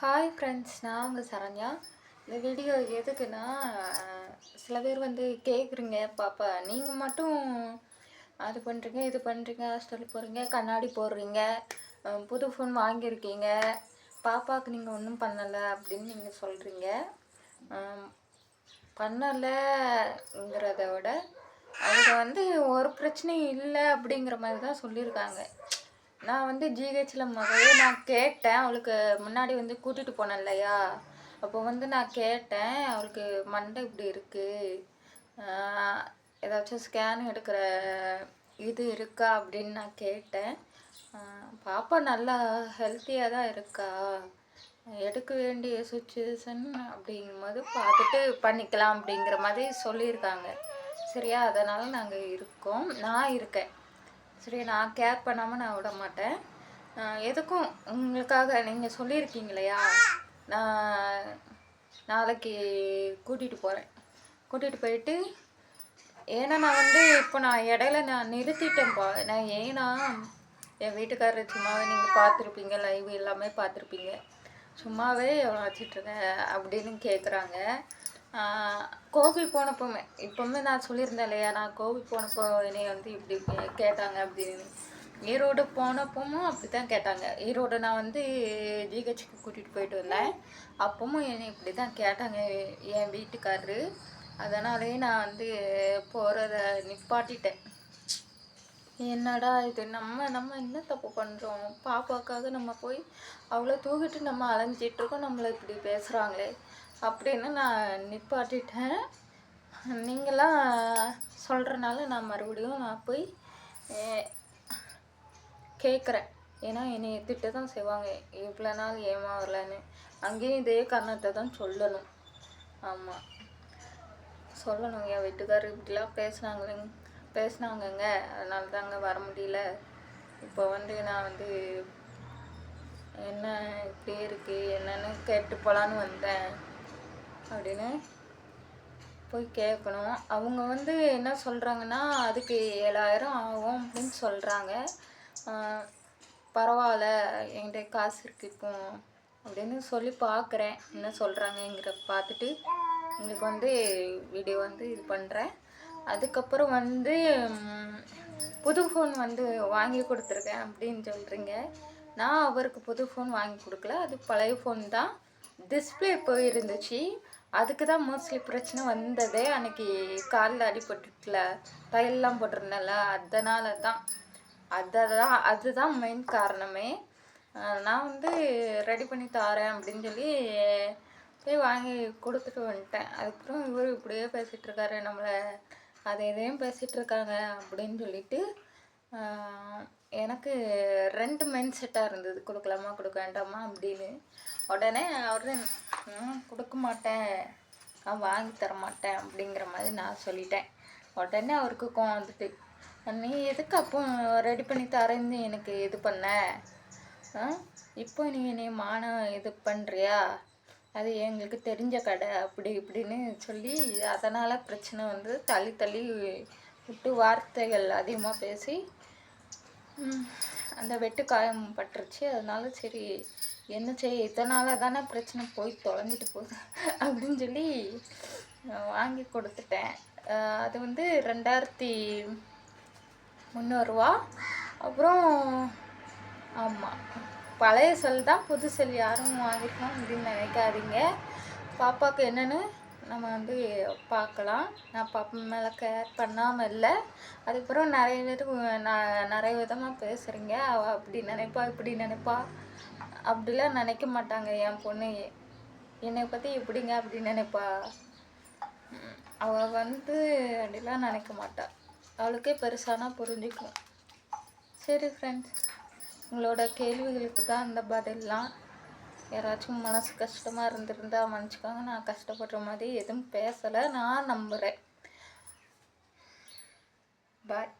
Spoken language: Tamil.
ஹாய் ஃப்ரெண்ட்ஸ் நான் உங்கள் சரண்யா. இந்த வீடியோ எதுக்குன்னா சில பேர் வந்து கேட்குறீங்க பாப்பா நீங்கள் மட்டும் அது பண்ணுறீங்க இது பண்ணுறீங்க ஹாஸ்டல் போகிறீங்க கண்ணாடி போடுறீங்க புது ஃபோன் வாங்கியிருக்கீங்க பாப்பாவுக்கு நீங்கள் ஒன்றும் பண்ணலை அப்படின்னு நீங்கள் சொல்கிறீங்க பண்ணலைங்கிறத விட அவங்க வந்து ஒரு பிரச்சனையும் இல்லை அப்படிங்கிற மாதிரி தான் சொல்லியிருக்காங்க. நான் வந்து ஜிஹெச்சில் மகளே நான் கேட்டேன். அவளுக்கு முன்னாடி வந்து கூட்டிகிட்டு போனேன் இல்லையா? அப்போ வந்து நான் கேட்டேன். அவளுக்கு மண்டை இப்படி இருக்குது ஏதாச்சும் ஸ்கேன் எடுக்கிற இது இருக்கா அப்படின்னு நான் கேட்டேன். பாப்பா நல்லா ஹெல்த்தியாக தான் இருக்கா? எடுக்க வேண்டிய சுச்சுவேஷன் அப்படிங்கும்போது பார்த்துட்டு பண்ணிக்கலாம் அப்படிங்கிற மாதிரி சொல்லியிருக்காங்க. சரியா? அதனால் நாங்கள் இருக்கோம். நான் இருக்கேன். சரி நான் கேர் பண்ணாமல் நான் விட மாட்டேன். எதுக்கும் உங்களுக்காக நீங்கள் சொல்லியிருக்கீங்க இல்லையா நான் நாளைக்கு கூட்டிகிட்டு போகிறேன் கூட்டிகிட்டு போயிட்டு ஏன்னா நான் வந்து இப்போ நான் இடையில நான் நிறுத்திட்டேன்ப்பா நான் ஏன்னா என் வீட்டுக்காரர் சும்மாவே நீங்கள் பார்த்துருப்பீங்க லைவ் எல்லாமே பார்த்துருப்பீங்க. சும்மாவே வச்சிட்ருக்கேன் அப்படின்னு கேட்குறாங்க கோவில் போனப்போமே இப்போவுமே நான் சொல்லியிருந்தேன் இல்லையா நான் கோவில் போனப்போ என்னை வந்து இப்படி கேட்டாங்க அப்படின்னு. ஈரோடு போனப்பவும் அப்படி தான் கேட்டாங்க. ஈரோடு நான் வந்து ஜிஹெச்சுக்கு கூட்டிகிட்டு போயிட்டு வந்தேன். அப்பவும் என்னை இப்படி தான் கேட்டாங்க என் வீட்டுக்காரரு. அதனாலேயே நான் வந்து போகிறத நிப்பாட்டிட்டேன். என்னடா இது நம்ம நம்ம என்ன தப்பு பண்ணுறோம் பாப்பாக்காக நம்ம போய் அவ்வளோ தூக்கிட்டு நம்ம அலைஞ்சிட்ருக்கோம் நம்மளை இப்படி பேசுகிறாங்களே அப்படின்னு நான் நிப்பாட்டிட்டேன். நீங்களாம் சொல்கிறனால நான் மறுபடியும் நான் போய் கேட்குறேன் ஏன்னா என்னை திட்ட தான் செய்வாங்க. இவ்வளோ நாள் ஏமா வரலன்னு. அங்கேயும் இதே காரணத்தை தான் சொல்லணும். ஆமாம் சொல்லணும். என் வீட்டுக்காரர் இப்படிலாம் பேசுனாங்களேங்க பேசுனாங்கங்க. அதனால தாங்க வர முடியல. இப்போ வந்து நான் வந்து என்ன இப்படியே இருக்குது என்னன்னு கேட்டு போகலான்னு வந்தேன். அப்படின்னு போய் கேட்கணும் அவங்க வந்து என்ன சொல்கிறாங்கன்னா அதுக்கு ஏழாயிரம் ஆகும் அப்படின்னு சொல்கிறாங்க பரவாயில்ல என்கிட்ட காசு இருக்கு இப்போ அப்படின்னு சொல்லி பார்க்குறேன் என்ன சொல்கிறாங்கங்கிற பார்த்துட்டு உங்களுக்கு வந்து வீடியோ வந்து இது பண்ணுறேன் அதுக்கப்புறம் வந்து புது ஃபோன் வந்து வாங்கி கொடுத்துருக்கேன் அப்படின்னு சொல்கிறீங்க நான் அவருக்கு புது ஃபோன் வாங்கி கொடுக்கல. அது பழைய ஃபோன் தான். டிஸ்பிளே போயிருந்துச்சு. அதுக்கு தான் மோஸ்ட்லி பிரச்சனை வந்ததே அன்னைக்கு காலில் அடிபட்டுல தையல்லாம் போட்டிருந்தேன்ல அதனால தான் அதான் அதுதான் மெயின் காரணமே. நான் வந்து ரெடி பண்ணி தாரேன் அப்படின்னு சொல்லி போய் வாங்கி கொடுத்துட்டு வந்துட்டேன். அதுக்கப்புறம் இவர் இப்படியே பேசிகிட்டு இருக்காரு நம்மளை அதை இதையும் பேசிகிட்டு இருக்காங்க அப்படின்னு சொல்லிட்டு எனக்கு ரெண்டு மைண்ட் செட்டாக இருந்தது. கொடுக்கலாமா கொடுக்க வேண்டாமா அப்படின்னு. உடனே அவர் கொடுக்க மாட்டேன். நான் வாங்கி தர மாட்டேன் அப்படிங்கிற மாதிரி நான் சொல்லிட்டேன். உடனே அவருக்கு கோவம் வந்துட்டு நீ எதுக்கு அப்போ ரெடி பண்ணி தரேன்னு எனக்கு இது பண்ண? ஆ? இப்போ நீ மானம் இது பண்ணுறியா அது எங்களுக்கு தெரிஞ்ச கடை அப்படி இப்படின்னு சொல்லி அதனால் பிரச்சனை வந்து தள்ளி தள்ளி விட்டு வார்த்தைகள் அதிகமாக பேசி அந்த வெட்டு காயம் பட்டுருச்சு. அதனால சரி என்ன செய்ய இதனால தானே பிரச்சனை போய் தொலைஞ்சிட்டு போகுது. அப்படின்னு சொல்லி வாங்கி கொடுத்துட்டேன். அது வந்து ரெண்டாயிரத்தி முந்நூறுரூவா அப்புறம் ஆமாம் பழைய செல் தான் புது செல் யாரும் வாங்கிக்கணும் அப்படின்னு நினைக்காதீங்க. பாப்பாவுக்கு என்னென்னு நம்ம வந்து பார்க்கலாம். நான் பாப்பா மேலே கேர் பண்ணாமல் இல்லை. அதுக்கப்புறம் நிறைய பேர் நான் நிறைய விதமாக பேசுகிறீங்க அவள் அப்படி நினைப்பா இப்படி நினைப்பா. அப்படிலாம் நினைக்க மாட்டாங்க என் பொண்ணு. என்னை பற்றி எப்படிங்க அப்படின்னு நினைப்பா? அவள் வந்து அப்படிலாம் நினைக்க மாட்டாள் அவளுக்கே பெருசானா புரிஞ்சுக்கும். சரி ஃப்ரெண்ட்ஸ் உங்களோட கேள்விகளுக்கு தான் அந்த பதிலாம் யாராச்சும் மனசு கஷ்டமாக இருந்திருந்தா மன்னிச்சுக்காங்க. நான் கஷ்டப்படுற மாதிரி எதுவும் பேசலை. நான் நம்புகிறேன் பாய்